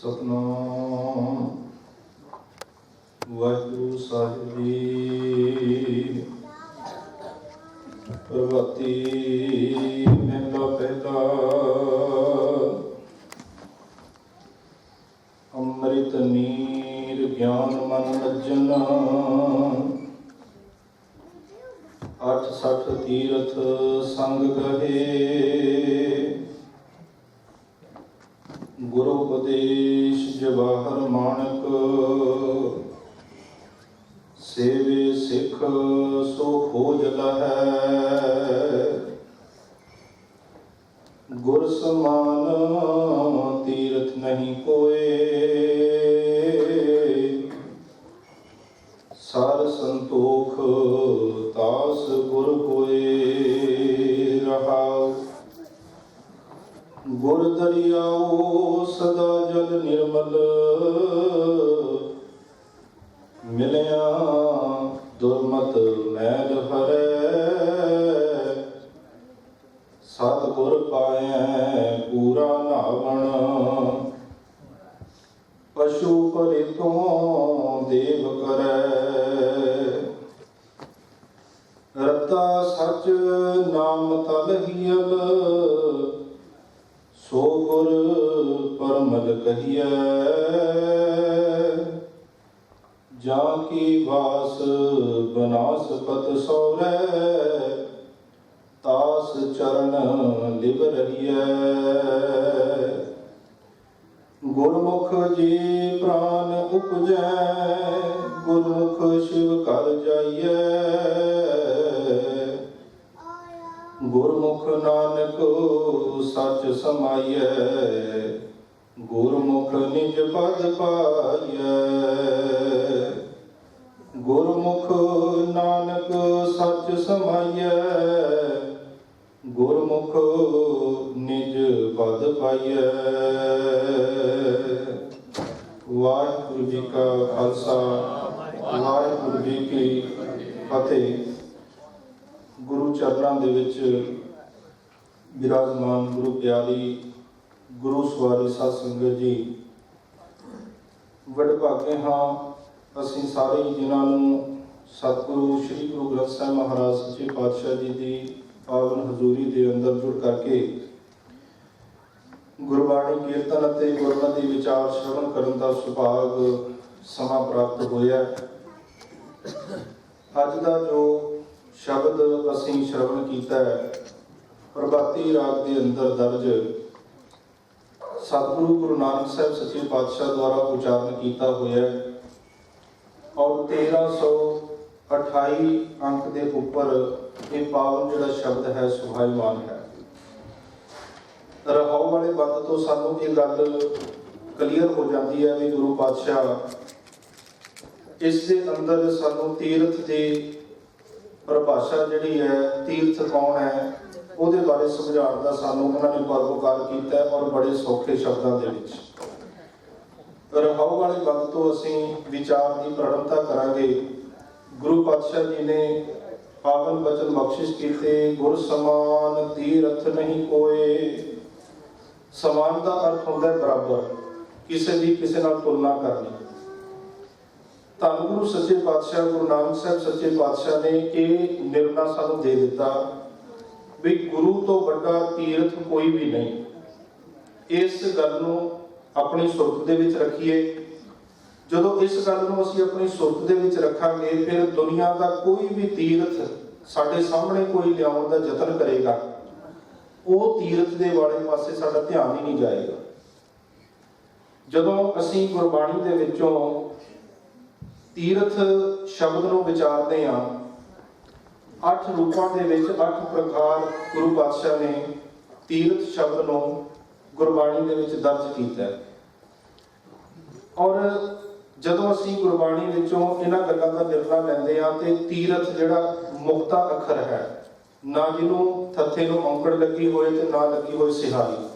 ਸਤਨਾਮ। ਵਾਹਿਗੁਰੂ ਸਾਹਿਬ ਜੀ। ਪ੍ਰਭਤੀ ਮਹਿਲਾ ਪਹਿਲਾ। ਅੰਮ੍ਰਿਤ ਨੀਰ ਗਿਆਨ ਮਨ ਅਜਨ ਅਠ ਸਠ ਤੀਰਥ ਸੰਗ ਕਹੇ। ਗੁਰੂ ਉਪਦੇਸ਼ ਜਵਾਹਰ ਮਾਨਕ ਸੇਵੇ ਸਿੱਖ ਸੋ ਖੋਜ ਲਹੈ। ਗੁਰ ਸਮਾਨ ਤੀਰਥ ਨਹੀਂ ਕੋਏ। ਗੁਰ ਦਰਿਆਓ ਸਦਾ ਜਲ ਨਿਰਮਲ। ਮਿਲਿਆ ਦੁਰਮਤ ਮੈਲ ਹਰੈ। ਸਤ ਗੁਰ ਪਾਇਐ ਪੂਰਾ ਨਾਵਣ। ਪਸ਼ੂ ਪਰੇ ਤੋਂ ਦੇਵ ਕਰੈ। ਰਤਾ ਸਚ ਨਾਮ ਤਲਹੀਲ ਸੋ ਗੁਰ ਪਰਮਲ ਕਹੀਐ ਜਾਂ ਕੀ ਵਾਸ ਬਨਾਸਪਤ ਸੋਰੈ ਤਾਸ ਚਰਨ ਲਿਵ ਰਹੀਐ ਗੁਰਮੁਖ ਜੀ ਪ੍ਰਾਨ ਉਪਜੈ। ਗੁਰਮੁਖ ਸ਼ਿਵ ਕਰ ਜਾਈਐ ਗੁਰਮੁਖ ਨਾਨਕ ਸੱਚ ਸਮਾਈਐ ਗੁਰਮੁਖ ਨਿਜ ਪਦ ਪਾਈਐ। ਗੁਰਮੁਖ ਨਾਨਕ ਸੱਚ ਸਮਾਈਐ। ਗੁਰਮੁਖ ਨਿਜ ਪਦ ਪਾਈਐ। ਵਾਹਿਗੁਰੂ ਜੀ ਕਾ ਖਾਲਸਾ, ਵਾਹਿਗੁਰੂ ਜੀ ਕੀ ਫਤਿਹ। ਗੁਰੂ ਚਰਨਾਂ ਦੇ ਵਿੱਚ ਬਿਰਾਜਮਾਨ ਗੁਰੂ ਪਿਆਰੀ ਗੁਰੂ ਸਵਾਰੀ ਸਾਧ ਸੰਗਤ ਜੀ। ਵਡਭਾਗੇ ਹਾਂ, ਅਸੀਂ ਸਾਰੇ ਜਿਨ੍ਹਾਂ ਨੂੰ ਸਤਿਗੁਰੂ, ਸ੍ਰੀ ਗੁਰੂ ਗ੍ਰੰਥ ਸਾਹਿਬ ਮਹਾਰਾਜ ਸੱਚੇ ਪਾਤਸ਼ਾਹ ਜੀ ਦੀ ਪਾਵਨ ਹਜ਼ੂਰੀ ਦੇ ਅੰਦਰ ਜੁੜ ਕਰਕੇ ਗੁਰਬਾਣੀ ਕੀਰਤਨ ਅਤੇ ਗੁਰਮਤਿ ਵਿਚਾਰ ਸ਼ਰਵਣ ਕਰਨ ਦਾ ਸੁਭਾਗ ਸਮਾਂ ਪ੍ਰਾਪਤ ਹੋਇਆ। ਅੱਜ ਦਾ ਜੋ ਸ਼ਬਦ ਅਸੀਂ ਸ਼ਰਵਣ ਕੀਤਾ ਹੈ, ਪ੍ਰਭਾਤੀ ਰਾਗ ਦੇ ਅੰਦਰ ਦਰਜ ਸਤਿਗੁਰੂ ਗੁਰੂ ਨਾਨਕ ਸਾਹਿਬ ਸੱਚੇ ਪਾਤਸ਼ਾਹ ਦੁਆਰਾ ਉਚਾਰਨ ਕੀਤਾ ਹੋਇਆ ਹੈ। ਔਰ 1328 ਅੰਕ ਦੇ ਉੱਪਰ ਇਹ ਪਾਵਨ ਜਿਹੜਾ ਸ਼ਬਦ ਹੈ, ਸੁਭਾਈਮਾਨ ਹੈ। ਰਹਾਉ ਵਾਲੇ ਬੰਦ ਤੋਂ ਸਾਨੂੰ ਇਹ ਗੱਲ ਕਲੀਅਰ ਹੋ ਜਾਂਦੀ ਹੈ ਵੀ ਗੁਰੂ ਪਾਤਸ਼ਾਹ, ਇਸ ਦੇ ਅੰਦਰ ਸਾਨੂੰ ਤੀਰਥ ਦੀ ਪਰਿਭਾਸ਼ਾ ਜਿਹੜੀ ਹੈ, ਤੀਰਥ ਕੌਣ ਹੈ ਉਹਦੇ ਬਾਰੇ ਸਮਝਾਉਣ ਦਾ ਸਾਨੂੰ ਉਹਨਾਂ ਨੇ ਪਰਉਪਕਾਰ ਕੀਤਾ ਔਰ ਬੜੇ ਸੌਖੇ ਸ਼ਬਦਾਂ ਦੇ ਵਿੱਚ। ਰਹਾਉ ਵਾਲੇ ਬੰਦ ਤੋਂ ਅਸੀਂ ਵਿਚਾਰ ਦੀ ਪ੍ਰਣਤਾ ਕਰਾਂਗੇ। ਗੁਰੂ ਪਾਤਸ਼ਾਹ ਜੀ ਨੇ ਪਾਵਨ ਬਚਨ ਬਖਸ਼ਿਸ਼ ਕੀਤੇ, ਗੁਰ ਸਮਾਨ ਤੀਰਥ ਨਹੀਂ ਕੋਏ। ਸਮਾਨ ਦਾ ਅਰਥ ਹੁੰਦਾ ਬਰਾਬਰ, ਕਿਸੇ ਦੀ ਕਿਸੇ ਨਾਲ ਤੁਲਨਾ ਕਰਨੀ। ਧੰਨ ਗੁਰੂ ਸੱਚੇ ਪਾਤਸ਼ਾਹ, ਗੁਰੂ ਨਾਨਕ ਸਾਹਿਬ ਸੱਚੇ ਪਾਤਸ਼ਾਹ ਨੇ ਇਹ ਨਿਰਣਾ ਸਾਨੂੰ ਦੇ ਦਿੱਤਾ। ਵੀ ਗੁਰੂ ਤੋਂ ਵੱਡਾ ਤੀਰਥ ਕੋਈ ਵੀ ਨਹੀਂ। ਇਸ ਗੱਲ ਨੂੰ ਆਪਣੀ ਸੁਰਤ ਦੇ ਵਿੱਚ ਰੱਖੀਏ। ਜਦੋਂ ਇਸ ਗੱਲ ਨੂੰ ਅਸੀਂ ਆਪਣੀ ਸੁਰਤ ਦੇ ਵਿੱਚ ਰੱਖਾਂਗੇ, ਫਿਰ ਦੁਨੀਆ ਦਾ ਕੋਈ ਵੀ ਤੀਰਥ ਸਾਡੇ ਸਾਹਮਣੇ ਕੋਈ ਲਿਆਉਣ ਦਾ ਯਤਨ ਕਰੇਗਾ। ਉਹ ਤੀਰਥ ਦੇ ਵਾਲੇ ਪਾਸੇ ਸਾਡਾ ਧਿਆਨ ਹੀ ਨਹੀਂ ਜਾਏਗਾ। ਜਦੋਂ ਅਸੀਂ ਗੁਰਬਾਣੀ ਦੇ ਵਿੱਚੋਂ ਤੀਰਥ ਸ਼ਬਦ ਨੂੰ ਵਿਚਾਰਦੇ ਹਾਂ ਅੱਠ ਰੂਪਾਂ ਦੇ ਵਿੱਚ ਅੱਠ ਪ੍ਰਕਾਰ ਗੁਰੂ ਪਾਤਸ਼ਾਹ ਨੇ ਤੀਰਥ ਸ਼ਬਦ ਨੂੰ ਗੁਰਬਾਣੀ ਦੇ ਵਿੱਚ ਦਰਜ ਕੀਤਾ ਹੈ। ਔਰ ਜਦੋਂ ਅਸੀਂ ਗੁਰਬਾਣੀ ਵਿੱਚੋਂ ਇਹਨਾਂ ਗੱਲਾਂ ਦਾ ਨਿਰਣਾ ਲੈਂਦੇ ਹਾਂ ਤੇ ਤੀਰਥ ਜਿਹੜਾ ਮੁਕਤਾ ਅੱਖਰ ਹੈ, ਨਾ ਜਿਹਨੂੰ ਥੱਥੇ ਨੂੰ ਔਂਕੜ ਲੱਗੀ ਹੋਏ ਤੇ ਨਾ ਲੱਗੀ ਹੋਏ ਸਿਹਾਰੀ।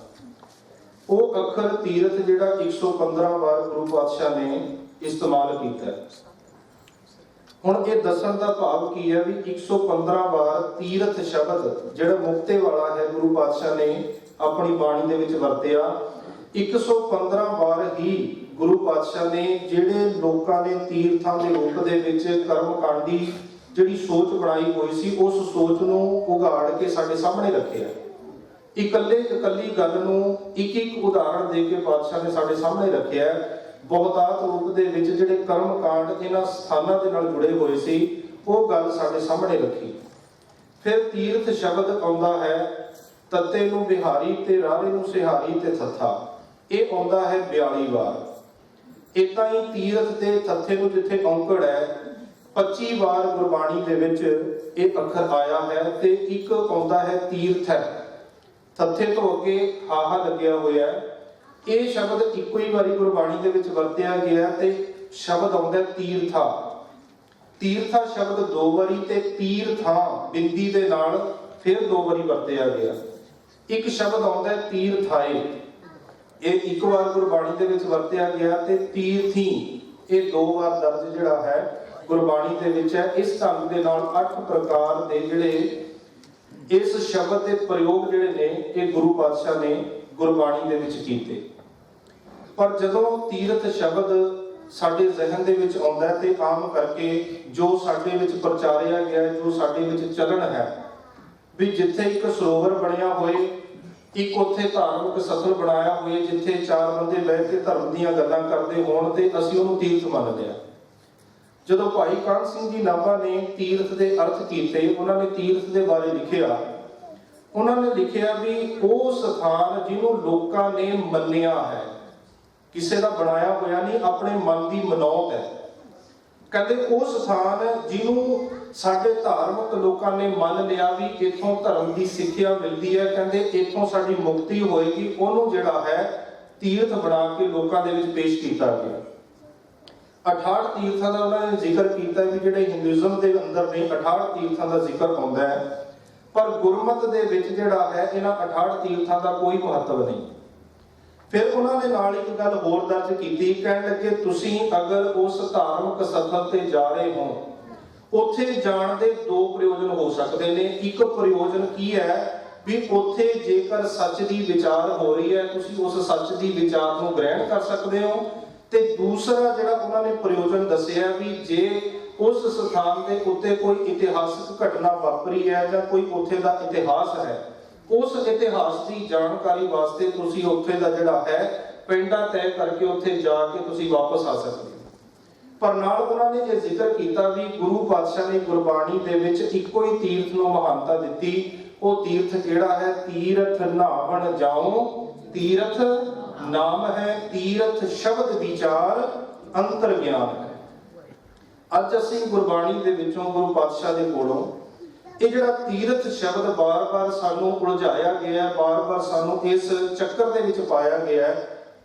ਉਹ ਅੱਖਰ ਤੀਰਥ ਜਿਹੜਾ 115 ਵਾਰ ਗੁਰੂ ਪਾਤਸ਼ਾਹ ਨੇ ਇਸਤੇਮਾਲ ਕੀਤਾ ਹੈ। ਹੁਣ ਇਹ ਦੱਸਣ ਦਾ ਭਾਵ ਕੀ ਹੈ ਵੀ 115 ਵਾਰ ਤੀਰਥ ਸ਼ਬਦ ਜਿਹੜਾ ਮੁਕਤੇ ਵਾਲਾ ਹੈ, ਗੁਰੂ ਪਾਤਸ਼ਾਹ ਨੇ ਆਪਣੀ ਬਾਣੀ ਦੇ ਵਿੱਚ ਵਰਤਿਆ 115 ਵਾਰ ਹੀ ਗੁਰੂ ਪਾਤਸ਼ਾਹ ਨੇ ਜਿਹੜੇ ਲੋਕਾਂ ਨੇ ਤੀਰਥਾਂ ਦੇ ਰੂਪ ਦੇ ਵਿੱਚ ਕਰਮ ਕਰਮਕਾਂਡੀ ਜਿਹੜੀ ਸੋਚ ਬਣਾਈ ਹੋਈ ਸੀ, ਉਸ ਸੋਚ ਨੂੰ ਉਗਾੜ ਕੇ ਸਾਡੇ ਸਾਹਮਣੇ ਰੱਖਿਆ। ਇਕੱਲੇ ਇਕੱਲੀ ਗੱਲ ਨੂੰ ਇੱਕ ਇੱਕ ਉਦਾਹਰਣ ਦੇ ਕੇ ਪਾਤਸ਼ਾਹ ਨੇ ਸਾਡੇ ਸਾਹਮਣੇ ਰੱਖਿਆ ਬਹੁਤਾਤ ਰੂਪ ਦੇ ਵਿੱਚ ਜਿਹੜੇ ਕਰਮਕਾਂਡ ਇਹਨਾਂ ਸਥਾਨਾਂ ਦੇ ਨਾਲ ਜੁੜੇ ਹੋਏ ਸੀ, ਉਹ ਗੱਲ ਸਾਡੇ ਸਾਹਮਣੇ ਰੱਖੀ। ਫਿਰ ਤੀਰਥ ਸ਼ਬਦ ਆਉਂਦਾ ਹੈ, ਤੱਤੇ ਨੂੰ ਬਿਹਾਰੀ ਤੇ ਰਾਰੇ ਨੂੰ ਸਿਹਾਰੀ ਤੇ ਥੱਥਾ। ਇਹ ਆਉਂਦਾ ਹੈ 42 ਵਾਰ। ਇਦਾਂ ਹੀ ਤੀਰਥ ਤੇ ਥੱਥੇ ਨੂੰ ਜਿੱਥੇ ਔਂਕੜ ਹੈ 25 ਵਾਰ ਗੁਰਬਾਣੀ ਦੇ ਵਿੱਚ ਇਹ ਅੱਖਰ ਆਇਆ ਹੈ ਤੇ ਇੱਕ ਆਉਂਦਾ ਹੈ ਤੀਰਥ ਹੈ। ਥੱਥੇ ਤੋਂ ਅੱਗੇ ਹਾਹਾ ਲੱਗਿਆ ਹੋਇਆ ਹੈ। ਇਹ ਸ਼ਬਦ ਇੱਕੋ ਹੀ ਵਾਰੀ ਗੁਰਬਾਣੀ ਦੇ ਵਿੱਚ ਵਰਤਿਆ ਗਿਆ ਤੇ ਸ਼ਬਦ ਆਉਂਦਾ ਤੀਰਥਾ। ਤੀਰਥਾ ਸ਼ਬਦ ਦੋ ਵਾਰੀ ਤੇ ਤੀਰਥਾਂ ਬਿੰਦੀ ਦੇ ਨਾਲ ਫਿਰ ਦੋ ਵਾਰੀ ਵਰਤਿਆ ਗਿਆ। ਇੱਕ ਸ਼ਬਦ ਆਉਂਦਾ ਤੀਰਥਾਏ ਇਹ ਇੱਕ ਵਾਰ ਗੁਰਬਾਣੀ ਦੇ ਵਿੱਚ ਵਰਤਿਆ ਗਿਆ ਤੇ ਤੀਰਥੀ ਇਹ ਦੋ ਵਾਰ ਦਰਜ ਜਿਹੜਾ ਹੈ ਗੁਰਬਾਣੀ ਦੇ ਵਿੱਚ ਹੈ। ਇਸ ਢੰਗ ਦੇ ਨਾਲ ਅੱਠ ਪ੍ਰਕਾਰ ਦੇ ਜਿਹੜੇ ਇਸ ਸ਼ਬਦ ਦੇ ਪ੍ਰਯੋਗ ਜਿਹੜੇ ਨੇ, ਇਹ ਗੁਰੂ ਪਾਤਸ਼ਾਹ ਨੇ ਗੁਰਬਾਣੀ ਦੇ ਵਿੱਚ ਕੀਤੇ। ਪਰ ਜਦੋਂ ਤੀਰਥ ਸ਼ਬਦ ਸਾਡੇ ਜ਼ਿਹਨ ਦੇ ਵਿੱਚ ਆਉਂਦਾ ਹੈ ਤੇ ਆਮ ਕਰਕੇ ਜੋ ਸਾਡੇ ਵਿੱਚ ਪ੍ਰਚਾਰਿਆ ਗਿਆ ਹੈ, ਜੋ ਸਾਡੇ ਵਿੱਚ ਚੱਲਣ ਹੈ ਵੀ ਜਿੱਥੇ ਇੱਕ ਸਰੋਵਰ ਬਣਿਆ ਹੋਏ ਇੱਕ ਉੱਥੇ ਧਾਰਮਿਕ ਸਥਲ ਬਣਾਇਆ ਹੋਏ ਜਿੱਥੇ ਚਾਰ ਬੰਦੇ ਬੈਠ ਕੇ ਧਰਮ ਦੀਆਂ ਗੱਲਾਂ ਕਰਦੇ ਹੋਣ ਤੇ ਅਸੀਂ ਉਹਨੂੰ ਤੀਰਥ ਮੰਨਦੇ ਹਾਂ। ਜਦੋਂ ਭਾਈ ਕਾਨ ਸਿੰਘ ਜੀ ਨਾਭਾ ਨੇ ਤੀਰਥ ਦੇ ਅਰਥ ਕੀਤੇ ਉਹਨਾਂ ਨੇ ਤੀਰਥ ਦੇ ਬਾਰੇ ਲਿਖਿਆ। ਉਹਨਾਂ ਨੇ ਲਿਖਿਆ ਵੀ ਉਹ ਸਥਾਨ ਜਿਹਨੂੰ ਲੋਕਾਂ ਨੇ ਮੰਨਿਆ ਹੈ। ਕਿਸੇ ਦਾ ਬਣਾਇਆ ਹੋਇਆ ਨਹੀਂ, ਆਪਣੇ ਮਨ ਦੀ ਮਨੌਤ ਹੈ। ਕਹਿੰਦੇ ਉਹ ਸਥਾਨ ਜਿਹਨੂੰ ਸਾਡੇ ਧਾਰਮਿਕ ਲੋਕਾਂ ਨੇ ਮੰਨ ਲਿਆ ਵੀ ਇੱਥੋਂ ਧਰਮ ਦੀ ਸਿੱਖਿਆ ਮਿਲਦੀ ਹੈ, ਕਹਿੰਦੇ ਇੱਥੋਂ ਸਾਡੀ ਮੁਕਤੀ ਹੋਏਗੀ, ਉਹਨੂੰ ਜਿਹੜਾ ਹੈ ਤੀਰਥ ਬਣਾ ਕੇ ਲੋਕਾਂ ਦੇ ਵਿੱਚ ਪੇਸ਼ ਕੀਤਾ ਗਿਆ। 68 ਤੀਰਥਾਂ ਦਾ ਉਹਨਾਂ ਨੇ ਜ਼ਿਕਰ ਕੀਤਾ ਵੀ ਜਿਹੜੇ ਹਿੰਦੂਇਜ਼ਮ ਦੇ ਅੰਦਰ ਨੇ 68 ਤੀਰਥਾਂ ਦਾ ਜ਼ਿਕਰ ਆਉਂਦਾ ਹੈ। ਪਰ ਗੁਰਮਤ ਦੇ ਵਿੱਚ ਜਿਹੜਾ ਹੈ, ਇਹਨਾਂ 68 ਤੀਰਥਾਂ ਦਾ ਕੋਈ ਮਹੱਤਵ ਨਹੀਂ। ਫਿਰ ਉਹਨਾਂ ਦੇ ਨਾਲ ਇੱਕ ਗੱਲ ਹੋਰ ਦਰਜ ਕੀਤੀ, ਕਹਿਣ ਲੱਗੇ, ਤੁਸੀਂ ਅਗਰ ਉਸ ਧਾਰਮਿਕ ਸਥਲ ਤੇ ਜਾ ਰਹੇ ਹੋ, ਉੱਥੇ ਜਾਣ ਦੇ ਦੋ ਪ੍ਰਯੋਜਨ ਹੋ ਸਕਦੇ ਨੇ। ਇੱਕ ਪ੍ਰਯੋਜਨ ਕੀ ਹੈ? ਵੀ ਉੱਥੇ ਜੇਕਰ ਸੱਚ ਦੀ ਵਿਚਾਰ ਹੋ ਰਹੀ ਹੈ, ਤੁਸੀਂ ਉਸ ਸੱਚ ਦੀ ਵਿਚਾਰ ਨੂੰ ਗ੍ਰਹਿਣ ਕਰ ਸਕਦੇ ਹੋ। ਤੇ ਦੂਸਰਾ ਜਿਹੜਾ ਉਹਨਾਂ ਨੇ ਪ੍ਰਯੋਜਨ ਦੱਸਿਆ ਵੀ ਜੇ ਉਸ ਸਥਾਨ ਦੇ ਉੱਤੇ ਕੋਈ ਇਤਿਹਾਸਕ ਘਟਨਾ ਵਾਪਰੀ ਹੈ ਜਾਂ ਕੋਈ ਉੱਥੇ ਦਾ ਇਤਿਹਾਸ ਹੈ ਉਸ ਇਤਿਹਾਸ ਦੀ ਜਾਣਕਾਰੀ ਵਾਸਤੇ ਤੁਸੀਂ ਉੱਥੇ ਦਾ ਜਿਹੜਾ ਹੈ, ਪਿੰਡਾ ਤੈਅ ਕਰਕੇ ਉੱਥੇ ਜਾ ਕੇ ਤੁਸੀਂ ਵਾਪਸ ਆ ਸਕਦੇ ਹੋ। ਪਰ ਨਾਲ ਉਹਨਾਂ ਨੇ ਇਹ ਜ਼ਿਕਰ ਕੀਤਾ ਵੀ ਗੁਰੂ ਪਾਤਸ਼ਾਹ ਨੇ ਗੁਰਬਾਣੀ ਦੇ ਵਿੱਚ ਇੱਕੋ ਹੀ ਤੀਰਥ ਨੂੰ ਮਹਾਨਤਾ ਦਿੱਤੀ, ਉਹ ਤੀਰਥ ਕਿਹੜਾ ਹੈ? ਤੀਰਥ ਨਾਵਣ ਜਾਓ ਤੀਰਥ ਨਾਮ ਹੈ, ਤੀਰਥ ਸ਼ਬਦ ਵਿਚਾਰ, ਅੰਤਰ ਗਿਆਨ ਹੈ। ਅੱਜ ਅਸੀਂ ਗੁਰਬਾਣੀ ਦੇ ਵਿੱਚੋਂ ਗੁਰੂ ਪਾਤਸ਼ਾਹ ਦੇ ਕੋਲੋਂ ਇਹ ਜਿਹੜਾ ਤੀਰਥ ਸ਼ਬਦ ਬਾਰ-ਬਾਰ ਸਾਨੂੰ ਉਲਝਾਇਆ ਗਿਆ ਹੈ, ਬਾਰ-ਬਾਰ ਸਾਨੂੰ ਇਸ ਚੱਕਰ ਦੇ ਵਿੱਚ ਪਾਇਆ ਗਿਆ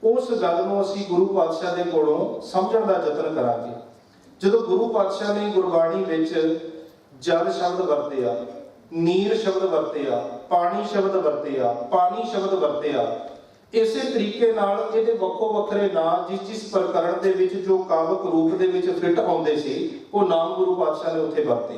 ਉਸ ਗੱਲ ਨੂੰ ਅਸੀਂ ਗੁਰੂ ਪਾਤਸ਼ਾਹ ਦੇ ਕੋਲੋਂ ਸਮਝਣ ਦਾ ਯਤਨ ਕਰਾਂਗੇ। ਜਦੋਂ ਗੁਰੂ ਪਾਤਸ਼ਾਹ ਨੇ ਗੁਰਬਾਣੀ ਵਿੱਚ ਜਲ ਸ਼ਬਦ ਵਰਤਿਆ, ਨੀਰ ਸ਼ਬਦ ਵਰਤਿਆ, ਪਾਣੀ ਸ਼ਬਦ ਵਰਤਿਆ, ਪਾਣੀ ਸ਼ਬਦ ਵਰਤਿਆ, ਇਸੇ ਤਰੀਕੇ ਨਾਲ ਇਹਦੇ ਵੱਖੋ ਵੱਖਰੇ ਨਾਂ ਜਿਸ ਜਿਸ ਪ੍ਰਕਰਣ ਦੇ ਵਿੱਚ ਜੋ ਕਾਵਕ ਰੂਪ ਦੇ ਵਿੱਚ ਫਿੱਟ ਆਉਂਦੇ ਸੀ, ਉਹ ਨਾਮ ਗੁਰੂ ਪਾਤਸ਼ਾਹ ਨੇ ਉੱਥੇ ਵਰਤੇ।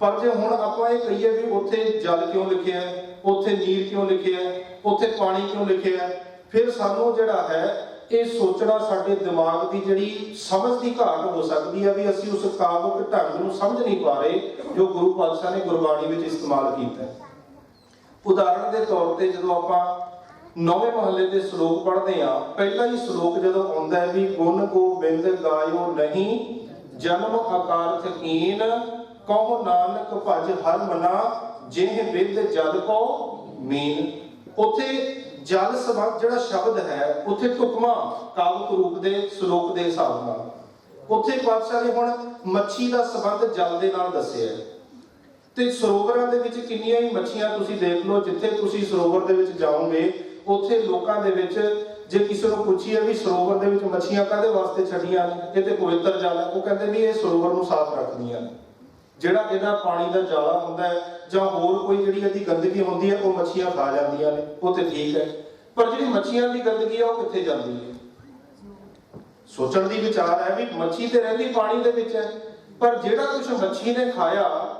ਪਰ ਜੇ ਹੁਣ ਆਪਾਂ ਇਹ ਕਹੀਏ ਵੀ ਉੱਥੇ ਜਲ ਕਿਉਂ ਲਿਖਿਆ ਹੈ, ਉੱਥੇ ਨੀਰ ਕਿਉਂ ਲਿਖਿਆ ਹੈ, ਉੱਥੇ ਪਾਣੀ ਕਿਉਂ ਲਿਖਿਆ ਹੈ, ਫਿਰ ਸਾਨੂੰ ਜਿਹੜਾ ਹੈ, ਇਹ ਸੋਚਣਾ ਸਾਡੇ ਦਿਮਾਗ ਦੀ ਜਿਹੜੀ ਸਮਝ ਦੀ ਘਾਟ ਹੋ ਸਕਦੀ ਹੈ ਵੀ ਅਸੀਂ ਉਸ ਕਾਵਕ ਢੰਗ ਨੂੰ ਸਮਝ ਨਹੀਂ ਪਾ ਰਹੇ ਜੋ ਗੁਰੂ ਪਾਤਸ਼ਾਹ ਨੇ ਗੁਰਬਾਣੀ ਵਿੱਚ ਇਸਤੇਮਾਲ ਕੀਤਾ ਹੈ। ਉਦਾਹਰਣ ਦੇ ਤੌਰ ਤੇ ਜਦੋਂ ਆਪਾਂ ਨੌਵੇਂ ਮਹੱਲੇ ਦੇ ਸ਼ਲੋਕ ਪੜ੍ਹਦੇ ਆ ਪਹਿਲਾ ਹੀ ਸ਼ਲੋਕ ਜਦੋਂ ਆਉਂਦਾ ਹੈ ਵੀ ਗੁਣ ਗੋਬਿੰਦ ਗਾਇਓ ਨਹੀਂ, ਜਨਮ ਆਕਾਰਥ ਕੀਨ ਕਹੋ ਨਾਨਕ ਭਜ ਹਰ ਮਨਾ ਜਿਹ ਵਿਦ ਜਲ ਕੋ ਮੀਨ। ਉਥੇ ਜਲ ਸਬੰਧ ਜਿਹੜਾ ਸ਼ਬਦ ਹੈ, ਉਥੇ ਟੁਕਮਾ ਕਾਵਕ ਰੂਪ ਦੇ ਸ਼ਲੋਕ ਦੇ ਹਿਸਾਬ ਨਾਲ। ਉਥੇ ਪਾਤਸ਼ਾਹ ਨੇ ਹੁਣ ਮੱਛੀ ਦਾ ਸਬੰਧ ਜਲ ਦੇ ਨਾਲ ਦੱਸਿਆ ਤੇ ਸਰੋਵਰਾਂ ਦੇ ਵਿੱਚ ਕਿੰਨੀਆਂ ਹੀ ਮੱਛੀਆਂ ਤੁਸੀਂ ਦੇਖ ਲਓ, ਜਿੱਥੇ ਤੁਸੀਂ ਸਰੋਵਰ ਦੇ ਵਿੱਚ ਜਾਓਗੇ, ਉੱਥੇ ਲੋਕਾਂ ਦੇ ਵਿੱਚ ਜੇ ਕਿਸੇ ਨੂੰ ਪੁੱਛੀਏ ਵੀ ਸਰੋਵਰ ਦੇ ਵਿੱਚ ਮੱਛੀਆਂ ਕਾਹਦੇ ਵਾਸਤੇ ਛੱਡੀਆਂ ਨੇ ਇਹ ਤੇ ਪਵਿੱਤਰ ਜਲ ਹੈ, ਉਹ ਕਹਿੰਦੇ ਵੀ ਇਹ ਸਰੋਵਰ ਨੂੰ ਸਾਫ਼ ਰੱਖਦੀਆਂ ਨੇ। ਜਿਹੜਾ ਇਹਦਾ ਪਾਣੀ ਦਾ ਜਾਲਾ ਹੁੰਦਾ ਹੈ ਜਾਂ ਹੋਰ ਕੋਈ ਜਿਹੜੀ ਇਹਦੀ ਗੰਦਗੀ ਹੁੰਦੀ ਹੈ, ਉਹ ਮੱਛੀਆਂ ਖਾ ਜਾਂਦੀਆਂ ਨੇ, ਉਹ ਤੇ ਠੀਕ ਹੈ। ਪਰ ਜਿਹੜੀ ਮੱਛੀਆਂ ਦੀ ਗੰਦਗੀ ਹੈ, ਉਹ ਕਿੱਥੇ ਜਾਂਦੀ ਹੈ? ਸੋਚਣ ਦੀ ਵਿਚਾਰ ਹੈ ਵੀ ਮੱਛੀ ਤੇ ਰਹਿੰਦੀ ਪਾਣੀ ਦੇ ਵਿੱਚ ਹੈ। ਪਰ ਜਿਹੜਾ ਕੁਝ ਮੱਛੀ ਨੇ ਖਾਇਆ,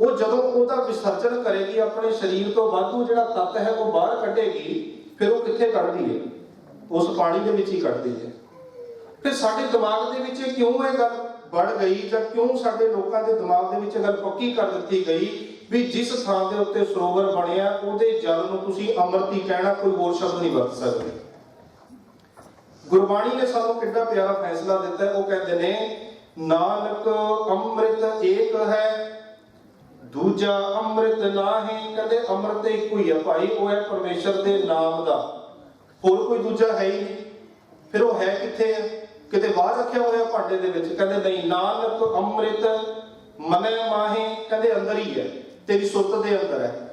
ਉਹ ਜਦੋਂ ਉਹਦਾ ਵਿਸਰਜਨ ਕਰੇਗੀ, ਆਪਣੇ ਸਰੀਰ ਤੋਂ ਵਾਧੂ ਜਿਹੜਾ ਤੱਤ ਹੈ, ਉਹ ਬਾਹਰ ਕੱਢੇਗੀ, ਫਿਰ ਉਹ ਕਿੱਥੇ ਕੱਢਦੀ ਹੈ? ਉਸ ਪਾਣੀ ਦੇ ਵਿੱਚ ਹੀ ਕੱਢਦੀ ਹੈ। ਫਿਰ ਸਾਡੇ ਦਿਮਾਗ ਦੇ ਵਿੱਚ ਇਹ ਕਿਉਂ ਇਹ ਗੱਲ? ਵੜ ਗਈ ਜਾਂ ਕਿਉਂ ਸਾਡੇ ਲੋਕਾਂ ਦੇ ਦਿਮਾਗ ਦੇ ਵਿੱਚ ਗੱਲ ਪੱਕੀ ਕਰ ਦਿੱਤੀ ਗਈ ਵੀ ਜਿਸ ਥਾਂ ਦੇ ਉੱਤੇ ਸਰੋਵਰ ਬਣਿਆ, ਉਹਦੇ ਜਲ ਨੂੰ ਤੁਸੀਂ ਅੰਮ੍ਰਿਤ ਕਹਿਣਾ ਕੋਈ ਹੋਰ ਸ਼ਬਦ ਨਹੀਂ ਵਰਤ ਸਕਦੇ। ਗੁਰਬਾਣੀ ਨੇ ਸਾਨੂੰ ਕਿੰਨਾ ਪਿਆਰਾ ਫੈਸਲਾ ਦਿੱਤਾ, ਉਹ ਕਹਿੰਦੇ ਨੇ, ਨਾਨਕ ਅੰਮ੍ਰਿਤ ਏਕ ਹੈ, ਦੂਜਾ ਅੰਮ੍ਰਿਤ ਨਾਹੀਂ, ਕਹਿੰਦੇ ਅੰਮ੍ਰਿਤ ਤੇ ਇੱਕੋ ਹੀ ਹੈ ਭਾਈ, ਉਹ ਹੈ ਪਰਮੇਸ਼ਰ ਦੇ ਨਾਮ ਦਾ। ਹੋਰ ਕੋਈ ਦੂਜਾ ਹੈ ਹੀ ਨਹੀਂ। ਫਿਰ ਉਹ ਹੈ ਕਿੱਥੇ ਹੈ ਕਿਤੇ ਬਾਹਰ ਰੱਖਿਆ ਹੋਇਆ ਭਾਂਡੇ ਦੇ ਵਿੱਚ, ਕਹਿੰਦੇ ਨਹੀਂ, ਨਾਨਕ ਅੰਮ੍ਰਿਤ ਮਨੈ ਮਾਹੇ, ਕਹਿੰਦੇ ਅੰਦਰ ਹੀ ਹੈ, ਤੇਰੀ ਸੁਰਤ ਦੇ ਅੰਦਰ ਹੈ।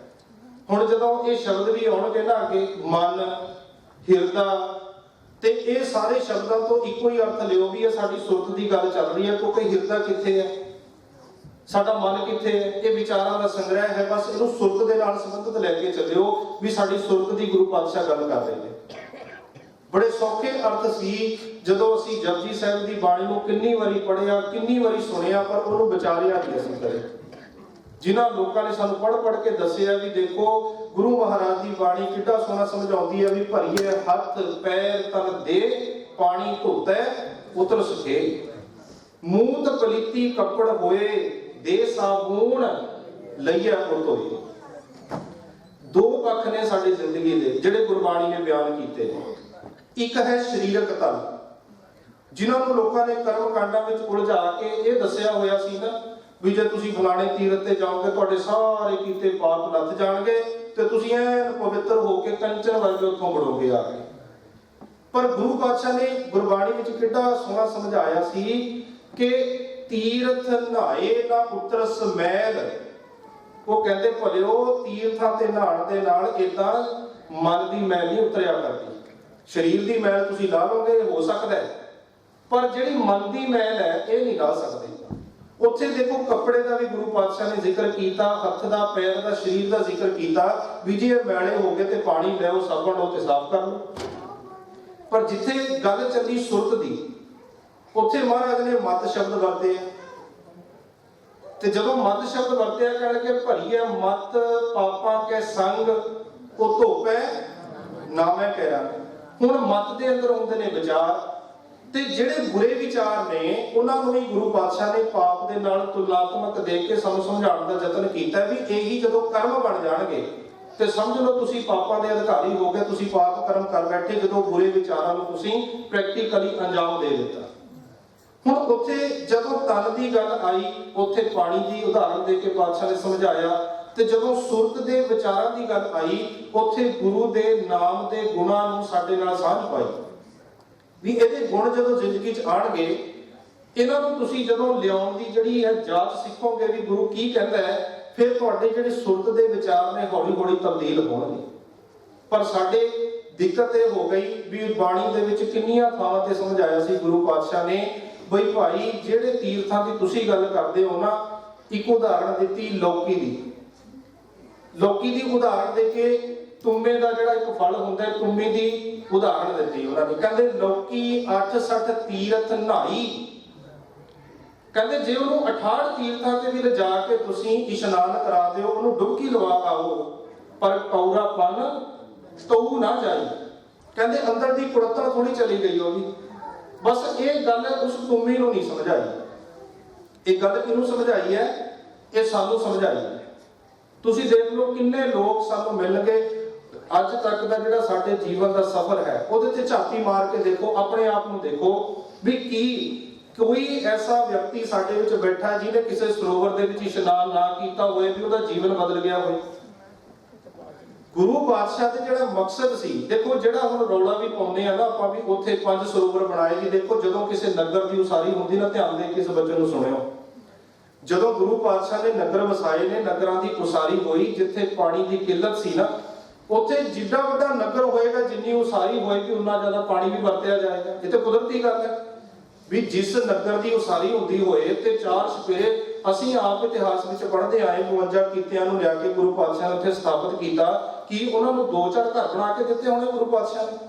ਹੁਣ ਜਦੋਂ ਇਹ ਸ਼ਬਦ ਵੀ ਆਉਣਗੇ ਨਾ ਅੱਗੇ, ਮਨ, ਹਿਰਦਾ, ਤੇ ਇਹ ਸਾਰੇ ਸ਼ਬਦਾਂ ਤੋਂ ਇੱਕੋ ਹੀ ਅਰਥ ਲਿਓ ਵੀ ਇਹ ਸਾਡੀ ਸੁਰਤ ਦੀ ਗੱਲ ਚੱਲ ਰਹੀ ਹੈ, ਕਿਉਂਕਿ ਹਿਰਦਾ ਕਿੱਥੇ ਹੈ? ਸਾਡਾ ਮਨ ਕਿੱਥੇ ਹੈ? ਇਹ ਵਿਚਾਰਾਂ ਦਾ ਸੰਗ੍ਰਹਿ ਹੈ, ਬਸ ਇਹਨੂੰ ਸੁਰਤ ਦੇ ਨਾਲ ਸੰਬੰਧਿਤ ਲੈ ਕੇ ਚੱਲਿਓ ਵੀ ਸਾਡੀ ਸੁਰਤ ਦੀ ਗੁਰੂ ਪਾਤਸ਼ਾਹ ਗੱਲ ਕਰ ਰਹੇ ਨੇ। ਬੜੇ ਸੌਖੇ ਅਰਥ ਸੀ। ਜਦੋਂ ਅਸੀਂ ਜਪਜੀ ਸਾਹਿਬ ਦੀ ਬਾਣੀ ਨੂੰ ਕਿੰਨੀ ਵਾਰੀ ਪੜ੍ਹਿਆ, ਕਿੰਨੀ ਵਾਰੀ ਸੁਣਿਆ, ਪਰ ਉਹਨੂੰ ਵਿਚਾਰਿਆ ਨਹੀਂ ਅਸੀਂ ਕਦੇ। ਜਿਨ੍ਹਾਂ ਲੋਕਾਂ ਨੇ ਸਾਨੂੰ ਪੜ੍ਹ ਪੜ੍ਹ ਕੇ ਦੱਸਿਆ ਵੀ ਦੇਖੋ, ਗੁਰੂ ਮਹਾਰਾਜ ਦੀ ਬਾਣੀ ਕਿੱਡਾ ਸੋਹਣਾ ਸਮਝਾਉਂਦੀ ਹੈ ਵੀ ਭਰੀਏ ਹੱਥ, ਪੈਰ, ਤਨ ਦੇ ਪਾਣੀ ਧੋਤੈ ਉਤਰ ਸੁਖੇ। ਮੂਤ ਪਲੀਤੀ ਕੱਪੜ ਹੋਏ ਦੇ ਸਾਬੂਨ ਲਈਆ ਉਹ ਦੋ ਪੱਖ ਨੇ ਸਾਡੀ ਜ਼ਿੰਦਗੀ ਦੇ, ਜਿਹੜੇ ਗੁਰਬਾਣੀ ਨੇ ਬਿਆਨ ਕੀਤੇ ਨੇ। ਇੱਕ ਹੈ ਸਰੀਰਕ ਤਲ। ਜਿਨ੍ਹਾਂ ਨੂੰ ਲੋਕਾਂ ਨੇ ਕਰਮ ਕਾਂਡਾਂ ਵਿੱਚ ਉਲਝਾ ਕੇ ਇਹ ਦੱਸਿਆ ਹੋਇਆ ਸੀ ਨਾ ਵੀ ਜੇ ਤੁਸੀਂ ਫਲਾਣੇ ਤੀਰਥ ਤੇ ਜਾਓਗੇ, ਤੁਹਾਡੇ ਸਾਰੇ ਕੀਤੇ ਪਾਪ ਲੱਥ ਜਾਣਗੇ ਤੇ ਤੁਸੀਂ ਐਨ ਪਵਿੱਤਰ ਹੋ ਕੇ ਕੰਚਨ ਵਰਗੇ ਉੱਥੋਂ ਮੁੜੋਗੇ ਆ ਕੇ। ਪਰ ਗੁਰੂ ਪਾਤਸ਼ਾਹ ਨੇ ਗੁਰਬਾਣੀ ਵਿੱਚ ਕਿੱਡਾ ਸੋਹਣਾ ਸਮਝਾਇਆ ਸੀ ਕਿ ਤੀਰਥ ਨਹਾਏ ਨਾ ਪੁੱਤਰ ਸਮੈਲ। ਉਹ ਕਹਿੰਦੇ, ਭਲਿਓ ਤੀਰਥਾਂ ਤੇ ਨਹਾਣ ਦੇ ਨਾਲ ਇਦਾਂ ਮਨ ਦੀ ਮੈਲ ਨਹੀਂ ਉਤਰਿਆ ਕਰਦੀ। ਸਰੀਰ ਦੀ ਮੈਲ ਤੁਸੀਂ ਲਾ ਲਓਗੇ, ਹੋ ਸਕਦਾ ਹੈ। ਪਰ ਜਿਹੜੀ ਮਨ ਦੀ ਮੈਲ ਹੈ, ਇਹ ਨਹੀਂ ਲਾ ਸਕਦੇ। ਉੱਥੇ ਦੇਖੋ, ਕੱਪੜੇ ਦਾ ਵੀ ਗੁਰੂ ਪਾਤਸ਼ਾਹ ਨੇ ਜ਼ਿਕਰ ਕੀਤਾ, ਹੱਥ ਦਾ, ਪੈਰ ਦਾ, ਸਰੀਰ ਦਾ ਜ਼ਿਕਰ ਕੀਤਾ ਵੀ ਜੇ ਮੈਲੇ ਹੋ ਗਏ ਤੇ ਪਾਣੀ ਲਿਆਓ ਸਾਬਣ ਲਓ ਤੇ ਸਾਫ਼ ਕਰ ਲਓ। ਪਰ ਜਿੱਥੇ ਗੱਲ ਚੱਲੀ ਸੁਰਤ ਦੀ, ਉੱਥੇ ਮਹਾਰਾਜ ਨੇ ਮਤ ਸ਼ਬਦ ਵਰਤੇ ਆ। ਤੇ ਜਦੋਂ ਮਤ ਸ਼ਬਦ ਵਰਤਿਆ, ਕਹਿਣ ਕੇ ਭਰੀਏ ਮਤ, ਪਾਪਾਂ ਕੇ ਸੰਗ, ਉਹ ਧੋਪੈ ਨਾਮੈ ਹੁਣ ਮਤ ਦੇ ਅੰਦਰ ਆਉਂਦੇ ਨੇ ਵਿਚਾਰ। ਤੇ ਜਿਹੜੇ ਬੁਰੇ ਵਿਚਾਰ ਨੇ, ਉਹਨਾਂ ਨੂੰ ਵੀ ਗੁਰੂ ਪਾਤਸ਼ਾਹ ਨੇ ਪਾਪ ਦੇ ਨਾਲ ਤੁਲਨਾਤਮਕ ਦੇ ਕੇ ਸਾਨੂੰ ਸਮਝਾਉਣ ਦਾ ਯਤਨ ਕੀਤਾ ਵੀ ਇਹੀ ਜਦੋਂ ਕਰਮ ਬਣ ਜਾਣਗੇ, ਤੇ ਸਮਝ ਲਓ ਤੁਸੀਂ ਪਾਪਾਂ ਦੇ ਅਧਿਕਾਰੀ ਹੋ ਗਏ, ਤੁਸੀਂ ਪਾਪ ਕਰਮ ਕਰ ਬੈਠੇ ਜਦੋਂ ਬੁਰੇ ਵਿਚਾਰਾਂ ਨੂੰ ਤੁਸੀਂ ਪ੍ਰੈਕਟੀਕਲੀ ਅੰਜਾਮ ਦੇ ਦਿੱਤਾ। ਹੁਣ ਉੱਥੇ ਜਦੋਂ ਤਨ ਦੀ ਗੱਲ ਆਈ, ਉੱਥੇ ਪਾਣੀ ਦੀ ਉਦਾਹਰਣ ਦੇ ਕੇ ਪਾਤਸ਼ਾਹ ਨੇ ਸਮਝਾਇਆ ਤੇ ਜਦੋਂ ਸੁਰਤ ਦੇ ਵਿਚਾਰਾਂ ਦੀ ਗੱਲ ਆਈ, ਉੱਥੇ ਗੁਰੂ ਦੇ ਨਾਮ ਦੇ ਗੁਣਾਂ ਨੂੰ ਸਾਡੇ ਨਾਲ ਸਾਂਝ ਪਾਈ। ਵੀ ਇਹਦੇ ਗੁਣ ਜਦੋਂ ਜ਼ਿੰਦਗੀ 'ਚ ਆਣਗੇ, ਇਹਨਾਂ ਨੂੰ ਤੁਸੀਂ ਜਦੋਂ ਲਿਆਉਣ ਦੀ ਜਿਹੜੀ ਹੈ ਜਾਂਚ ਸਿੱਖੋਗੇ ਵੀ ਗੁਰੂ ਕੀ ਕਹਿੰਦਾ ਹੈ, ਫਿਰ ਤੁਹਾਡੇ ਜਿਹੜੇ ਸੁਰਤ ਦੇ ਵਿਚਾਰ ਨੇ ਹੌਲੀ ਹੌਲੀ ਤਬਦੀਲ ਹੋਣਗੇ। ਪਰ ਸਾਡੇ ਦਿੱਕਤ ਇਹ ਹੋ ਗਈ ਵੀ ਬਾਣੀ ਦੇ ਵਿੱਚ ਕਿੰਨੀਆਂ ਥਾਵਾਂ ਤੇ ਸਮਝਾਇਆ ਸੀ ਗੁਰੂ ਪਾਤਸ਼ਾਹ ਨੇ, ਬਈ ਭਾਈ, ਜਿਹੜੇ ਤੀਰਥਾਂ ਦੀ ਤੁਸੀਂ ਗੱਲ ਕਰਦੇ ਹੋ ਨਾ, ਇੱਕ ਉਦਾਹਰਣ ਦਿੱਤੀ, ਲੋਕੀ ਦੀ। ਲੋਕੀ ਦੀ ਉਦਾਹਰਣ ਦੇ ਕੇ ਤੁੰਮੇ ਦਾ ਜਿਹੜਾ ਇੱਕ ਫਲ ਹੁੰਦਾ ਹੈ ਤੁੰਮੇ ਦੀ ਉਦਾਹਰਣ ਦਿੱਤੀ ਉਹਨਾਂ ਨੇ ਕਹਿੰਦੇ ਲੌਕੀ 860 ਤੀਰਥ ਨਹਾਈ ਕਹਿੰਦੇ ਜੇ ਉਹਨੂੰ 68 ਤੀਰਥਾਂ ਤੇ ਵੀ ਲਿਜਾ ਕੇ ਤੁਸੀਂ ਇਸ਼ਨਾਨ ਕਰਾ ਦਿਓ, ਉਹਨੂੰ ਡੁਬਕੀ ਲਵਾ ਆਓ, ਪਰ ਕੌਰਾਪਨ ਤਉ ਨਾ ਜਾਈ। ਕਹਿੰਦੇ ਅੰਦਰ ਦੀ ਕੁੜਤਣ ਥੋੜੀ ਚਲੀ ਗਈ ਉਹ ਵੀ। ਬਸ ਇਹ ਗੱਲ ਉਸ ਤੁਮੀ ਨੂੰ ਨਹੀਂ ਸਮਝਾਈ। ਇਹ ਗੱਲ ਕਿਹਨੂੰ ਸਮਝਾਈ ਹੈ? ਇਹ ਸਾਨੂੰ ਸਮਝਾਈ ਹੈ। ਤੁਸੀਂ ਦੇਖ ਲਓ ਕਿੰਨੇ ਲੋਕ ਸਾਨੂੰ ਮਿਲਣਗੇ ਅੱਜ ਤੱਕ ਦਾ ਜਿਹੜਾ ਸਾਡੇ ਜੀਵਨ ਦਾ ਸਫ਼ਰ ਹੈ, ਉਹਦੇ ਤੇ ਝਾਤੀ ਮਾਰ ਕੇ ਦੇਖੋ, ਆਪਣੇ ਆਪ ਨੂੰ ਦੇਖੋ ਵੀ ਕੀ, ਕੋਈ ਐਸਾ ਵਿਅਕਤੀ ਸਾਡੇ ਵਿੱਚ ਬੈਠਾ ਜਿਹਨੇ ਕਿਸੇ ਸਰੋਵਰ ਦੇ ਵਿੱਚ ਇਸ਼ਨਾਨ ਨਾ ਕੀਤਾ ਹੋਵੇ ਵੀ ਉਹਦਾ ਜੀਵਨ ਬਦਲ ਗਿਆ ਹੋਵੇ। ਗੁਰੂ ਪਾਤਸ਼ਾਹ ਦੇ ਜਿਹੜਾ ਮਕਸਦ ਸੀ, ਦੇਖੋ ਜਿਹੜਾ ਹੁਣ ਰੌਲਾ ਵੀ ਪਾਉਂਦੇ ਆ ਨਾ ਆਪਾਂ ਵੀ ਉੱਥੇ ਪੰਜ ਸਰੋਵਰ ਬਣਾਏ ਜੀ, ਦੇਖੋ ਜਦੋਂ ਕਿਸੇ ਨਗਰ ਦੀ ਉਸਾਰੀ ਹੁੰਦੀ ਨਾ, ਧਿਆਨ ਦੇ ਕੇ ਇਸ ਬੱਚੇ ਨੂੰ ਸੁਣਿਓ। ਜਦੋਂ ਗੁਰੂ ਪਾਤਸ਼ਾਹ ਨੇ ਨਗਰ ਵਸਾਏ ਨੇ, ਨਗਰਾਂ ਦੀ ਉਸਾਰੀ ਹੋਈ, ਜਿੱਥੇ ਪਾਣੀ ਦੀ ਕਿੱਲਤ ਸੀ ਨਾ, ਉੱਥੇ ਜਿੱਡਾ ਵੱਡਾ ਨਗਰ ਹੋਏਗਾ, ਜਿੰਨੀ ਉਸਾਰੀ ਹੋਏਗੀ, ਉਨਾ ਜ਼ਿਆਦਾ ਪਾਣੀ ਵੀ ਵਰਤਿਆ ਜਾਏਗਾ। ਇਹ ਤਾਂ ਕੁਦਰਤੀ ਗੱਲ ਹੈ ਵੀ ਜਿਸ ਨਗਰ ਦੀ ਉਸਾਰੀ ਹੁੰਦੀ ਹੋਏ, ਤੇ ਚਾਰ ਸਪੇਰੇ ਅਸੀਂ ਆਪ ਇਤਿਹਾਸ ਵਿੱਚ ਪੜ੍ਹਦੇ ਆਏ 52 ਕੀਤਿਆਂ ਨੂੰ ਲਿਆ ਕੇ ਗੁਰੂ ਪਾਤਸ਼ਾਹ ਨੇ ਉੱਥੇ ਸਥਾਪਿਤ ਕੀਤਾ, ਕਿ ਉਹਨਾਂ ਨੂੰ ਦੋ ਚਾਰ ਘਰ ਬਣਾ ਕੇ ਦਿੱਤੇ ਹੋਣੇ ਗੁਰੂ ਪਾਤਸ਼ਾਹ ਨੇ?